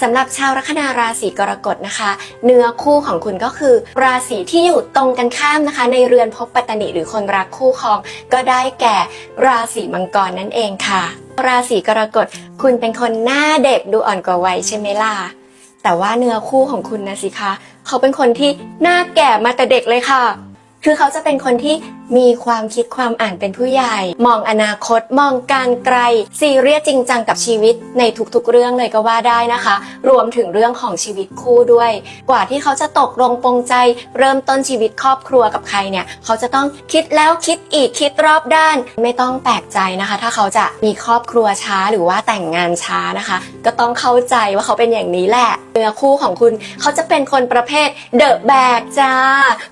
สำหรับชาวลัคนาราศีกรกฎนะคะ เนื้อคู่ของคุณก็คือ ราศีที่อยู่ตรงกันข้ามนะคะ ในเรือนภพปัตตนิหรือคนรักคู่ครอง ก็ได้แก่ราศีมังกรนั่นเองค่ะ ราศีกรกฎคุณเป็นคนหน้าเด็กดูอ่อนกว่าวัยใช่ไหมล่ะแต่ว่าเนื้อคู่ของคุณนะสิคะ เขาเป็นคนที่หน้าแก่มาแต่เด็กเลยค่ะ คือเขาจะเป็นคนที่มีความคิดความอ่านเป็นผู้ใหญ่ มองอนาคต มองการไกลซีเรียสจริงจังกับชีวิตในทุกๆเรื่องเลยก็ว่าได้นะคะ รวมถึงเรื่องของชีวิตคู่ด้วย กว่าที่เขาจะตกลงปรงใจ เริ่มต้นชีวิตครอบครัวกับใครเนี่ย เขาจะต้องคิดแล้วคิดอีกคิดรอบด้าน ไม่ต้องแปลกใจนะคะ ถ้าเขาจะมีครอบครัวช้าหรือว่าแต่งงานช้านะคะ ก็ต้องเข้าใจว่าเขาเป็นอย่างนี้แหละเนื้อคู่ของคุณ เขาจะเป็นคนประเภทเดอะแบกจ้า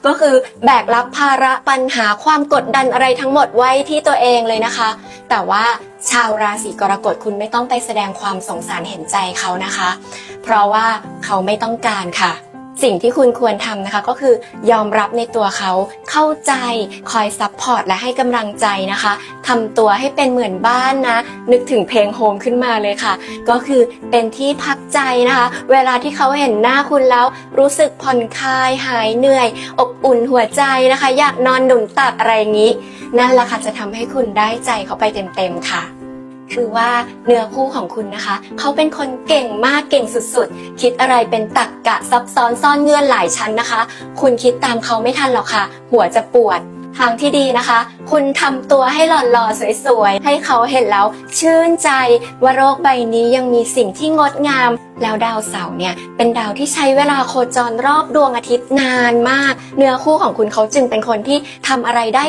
ก็คือแบกรับภาระปัญหาความกดดันอะไรทั้งหมดไว้ที่ตัวเองเลยนะคะ แต่ว่าชาวราศีกรกฎคุณไม่ต้องไปแสดงความสงสารเห็นใจเขานะคะ เพราะว่าเขาไม่ต้องการค่ะ สิ่งที่คุณควรทำนะคะก็คือยอมรับในตัวเขาเข้าใจคอยซัพพอร์ตและให้กำลังใจนะคะทำตัวให้เป็นเหมือนบ้านนะ นึกถึงเพลงโฮมขึ้นมาเลยค่ะ ก็คือเป็นที่พักใจนะคะ เวลาที่เขาเห็นหน้าคุณแล้วรู้สึกผ่อนคลายหายเหนื่อย อบอุ่นหัวใจนะคะ อยากนอนหนุนตักอะไรอย่างนี้ นั่นแหละค่ะจะทำให้คุณได้ใจเขาไปเต็มๆค่ะ คือว่าเนื้อคู่ของคุณนะคะ เขาเป็นคนเก่งมากเก่งสุดๆ คิดอะไรเป็นตักกะซับซ้อนซ่อนเงื่อนหลายชั้นนะคะ คุณคิดตามเขาไม่ทันหรอกค่ะ หัวจะปวดทางที่ดีนะคะ คุณทำตัวให้หล่อๆ สวยๆ ให้เขาเห็นแล้ว ชื่นใจว่าโรคใบนี้ยังมีสิ่งที่งดงาม แล้วดาวเสาร์เนี่ยเป็นดาวที่ใช้เวลาโคจรรอบดวงอาทิตย์นานมาก เนื้อคู่ของคุณเขาจึงเป็นคนที่ทำอะไรได้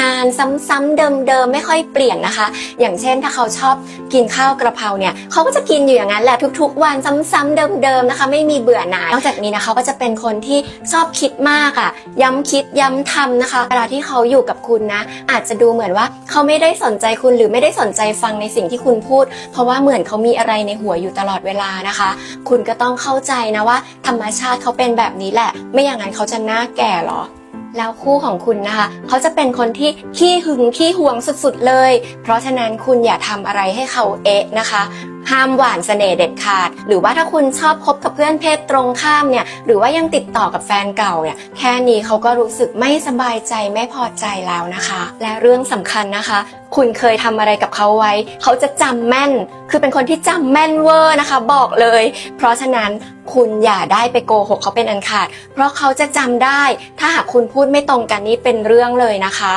นานๆ ซ้ำๆเดิมๆไม่ค่อยเปลี่ยนนะคะ อย่างเช่นถ้าเขาชอบกินข้าวกระเพราเนี่ยเขาก็จะกินอยู่อย่างนั้นแหละทุกๆ วันซ้ำๆเดิมๆนะคะ ไม่มีเบื่อหน่ายนอกจากนี้นะเขาก็จะเป็นคนที่ชอบคิดมากอะ ย้ำคิดย้ำทำนะคะเวลาที่เขาอยู่กับคุณนะ อาจจะดูเหมือนว่าเขาไม่ได้สนใจคุณหรือไม่ได้สนใจฟังในสิ่งที่คุณพูด เพราะว่าเหมือนเขามีอะไรในหัวอยู่ตลอดเวลานะคะคุณก็ต้องเข้าใจนะว่า ธรรมชาติเขาเป็นแบบนี้แหละ ไม่อย่างนั้นเขาจะหน้าแก่หรอแล้วคู่ของคุณนะคะเขาจะเป็นคนที่ขี้หึงขี้หวงสุดๆเลย เพราะฉะนั้นคุณอย่าทำอะไรให้เขาเอะนะคะ ห้ามหวานเสน่ห์เด็ดขาด หรือว่าถ้าคุณชอบคบกับเพื่อนเพศตรงข้ามเนี่ยหรือว่ายังติดต่อกับแฟนเก่าเนี่ยแค่นี้เขาก็รู้สึกไม่สบายใจไม่พอใจแล้วนะคะ และเรื่องสำคัญนะคะ คุณเคยทำอะไรกับเขาไว้ เขาจะจำแม่น คือเป็นคนที่จำแม่นเวอร์นะคะ บอกเลย เพราะฉะนั้นคุณอย่าได้ไปโกหกเขาเป็นอันขาด เพราะเขาจะจำได้ ถ้าหากคุณพูดไม่ตรงกันนี้เป็นเรื่องเลยนะคะ